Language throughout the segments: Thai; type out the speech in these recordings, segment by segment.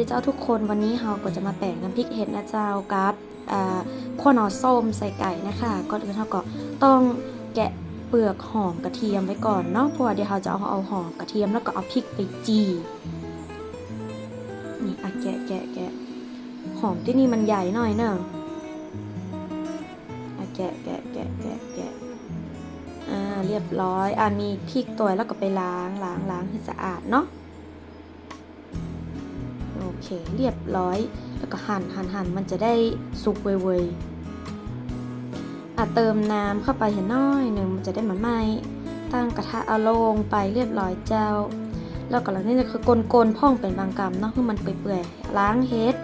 ดีเจ้าทุกคนวันนี้เราก็จะมาแปลงน้ำพริกเห็ดนะเจ้ากับอ่าวหนอส้มใส่ไก่นะคะก่อนอื่นเราก็ต้องแกะเปลือกหอมกระเทียมไว้ก่อนเนาะเพราะว่าเดี๋ยวเราจะเอาเอาหอมกระเทียมแล้วก็เอาพริกไปจีนี่อะแกะแกะแกะหอมที่นี่มันใหญ่หน่อยเนอะอะแกะแกะแกะแกะแกะอ่าเรียบร้อยอะมีพริกตัวแล้วก็ไปล้างล้างล้างให้สะอาดเนาะ เคเรียบร้อย แล้วก็หั่นหั่นหั่นมันจะได้สุกเวยๆอะเติมน้ำเข้าไปเห็นน้อยหนึ่งมันจะได้มันไหม้ตั้งกระทะเอาลงไปเรียบร้อยเจ้า แล้วก็หลังนี้จะคือกลนๆพ่องเป็นบางกำเนาะคือมันเปื่อยๆล้างเห็ด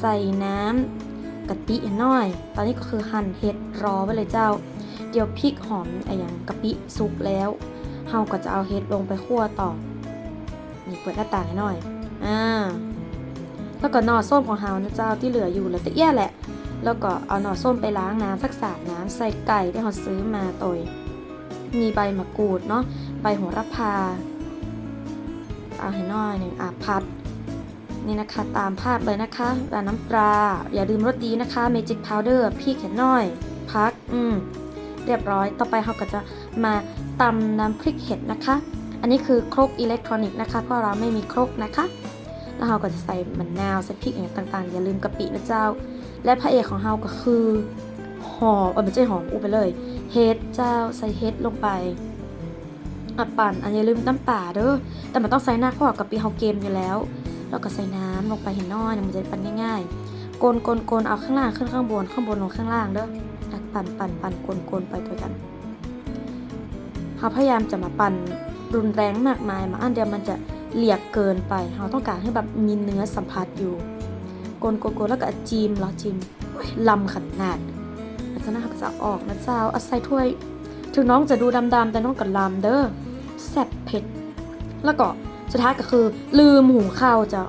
ใส่น้ำกะปิเห็นน้อย ตอนนี้ก็คือหั่นเห็ดรอไว้เลยเจ้า เดี๋ยวพริกหอมไอ้ย่างกะปิสุกแล้วเฮาก็จะเอาเห็ดลงไปคั่วต่อนี่เปิดหน้าต่างให้หน่อยอ่า แล้วก็นอส้มของเฮานะเจ้าที่เหลืออยู่เหลือแต่เอี้ยแหละ แล้วก็เอาหน่อส้มไปล้างน้ำสักสามน้ำใส่ไก่ที่เราซื้อมาตอยมีใบมะกรูดเนาะใบโหระพาเอาให้น้อยหนึ่งอะพัดนี่นะคะตามภาพเลยนะคะร้านน้ำปลาอย่าลืมรสดีนะคะ Magic Powder พี่เขียนน้อย พักอืมเรียบร้อยต่อไปเราก็จะมาตำน้ำพริกเห็ดนะคะ อันนี้คือครกอิเล็กทรอนิกส์นะคะเพราะเราไม่มีครกนะคะ แล้วเราก็จะใส่มะนาวใส่พริกอย่างต่างๆ อย่าลืมกะปินะเจ้า และพระเอกของเราก็คือหอมเออไม่ใช่หอมอูไปเลยเฮดเจ้าใส่เฮดลงไปอะปั่นอันอย่าลืมน้ำป่าเด้อแต่มันต้องใส่หน้าเพราะว่ากะปิเฮาเกมอยู่แล้วแล้วก็ใส่น้ำลงไปเห็นน้อยมันจะปั่นง่ายๆกลกลกลเอาข้างล่างขึ้นข้างบนข้างบนลงข้างล่างเด้อปั่นปั่นปั่นกลกลไปด้วยกันเขาพยายามจะมาปั่นรุนแรงมากมายมาอันเดียวมันจะ เหลียกเกินไปเราต้องการให้แบบมีเนื้อสัมผัสอยู่กลโกลแล้วก็จีมเหรอจีมโอ้ยลำขนาดอาจารย์นะคะก็จะออกนะเจ้าเอาใส่ถ้วย ถึงน้องจะดูดำๆแต่น้องก็ลำเด้อแซ่บเผ็ด แล้วก็สุดท้ายก็คือ ลืมหุงข้าวจะ